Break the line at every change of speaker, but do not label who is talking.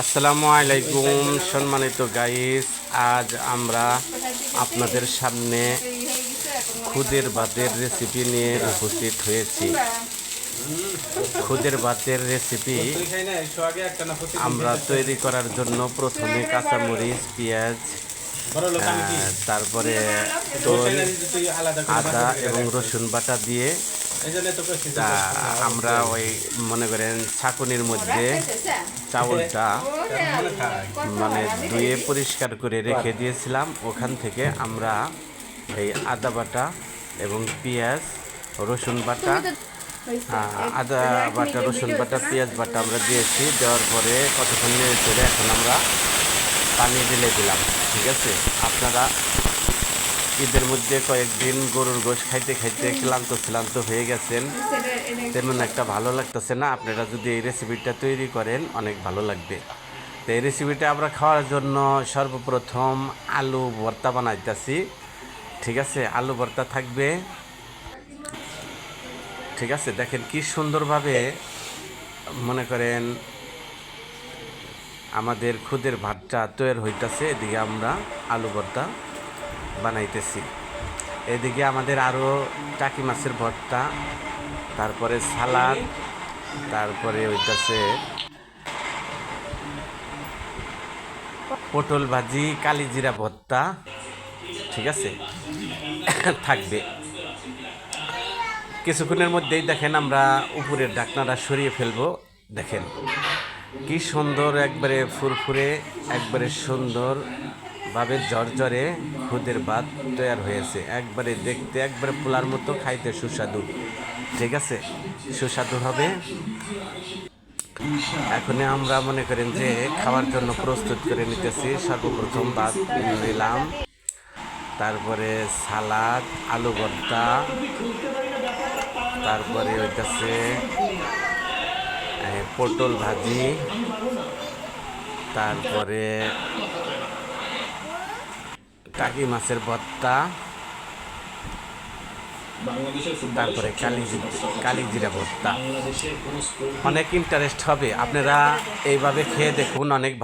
আসসালামু আলাইকুম, সম্মানিত গাইস আজ আমরা আপনাদের সামনে খুদের ভাতের রেসিপি নিয়ে উপস্থিত হয়েছি। খুদের ভাতের রেসিপি আমরা তৈরি করার জন্য প্রথমে কাঁচামরিচ, পেঁয়াজ তারপরে তোল আদা এবং রসুন বাটা দিয়ে তা আমরা ওই মনে করেন ছাকুনির মধ্যে চাউলটা মানে ধুয়ে পরিষ্কার করে রেখে দিয়েছিলাম। ওখান থেকে আমরা এই আদা বাটা এবং পেঁয়াজ রসুন বাটা আদা বাটা রসুন বাটা পেঁয়াজ বাটা আমরা দিয়েছি। দেওয়ার পরে কতক্ষণ নেড়ে চড়ে এখন আমরা পানি ঢেলে দিলাম। ঠিক আছে? আপনারা ঈদের মধ্যে কয়েকদিন গরুর গোশ খাইতে খাইতে ক্লান্ত ক্লান্ত হয়ে গেছেন। তেমন একটা ভালো লাগতেছে না। আপনারা যদি এই রেসিপিটা তৈরি করেন, অনেক ভালো লাগবে। তো এই রেসিপিটা আমরা খাওয়ার জন্য সর্বপ্রথম আলু ভর্তা বানাইতেছি। ঠিক আছে? আলু ভর্তা থাকবে। ঠিক আছে? দেখেন কি সুন্দরভাবে মনে করেন আমাদের খুদের ভাতটা তৈরি হইতাছে। এদিকে আমরা আলু ভর্তা বানাইতেছি। এদিকে আমাদের আরও টাকি মাছের ভর্তা, তারপরে সালাদ, তারপরে হইতাছে পটল ভাজি, কালিজিরা ভর্তা, ঠিক আছে? থাকবে। কিছুক্ষণের মধ্যেই দেখেন আমরা উপরের ঢাকনাটা সরিয়ে ফেলব। দেখেন, কি সুন্দর একবারে ফুরফুরে, একবারে সুন্দর ভাবে জর্জরে খুদের ভাত তৈরি হয়েছে। একবারে দেখতে, একবারে পোলার মতো, খাইতে সুস্বাদু। ঠিক আছে? সুস্বাদু হবে। এখন আমরা মনে করেন যে খাওয়ার জন্য প্রস্তুত করে নিতেছি। সর্বপ্রথম ভাত নিলাম। তারপরে সালাদ, আলু ভর্তা। তারপরে হইতেছে পটল ভাজি। তারপরে টাকি মাছের ভর্তা। তারপরে কালিজিরা কালি জিরা ভর্তা। অনেক ইন্টারেস্ট হবে। আপনারা এইভাবে খেয়ে দেখুন অনেক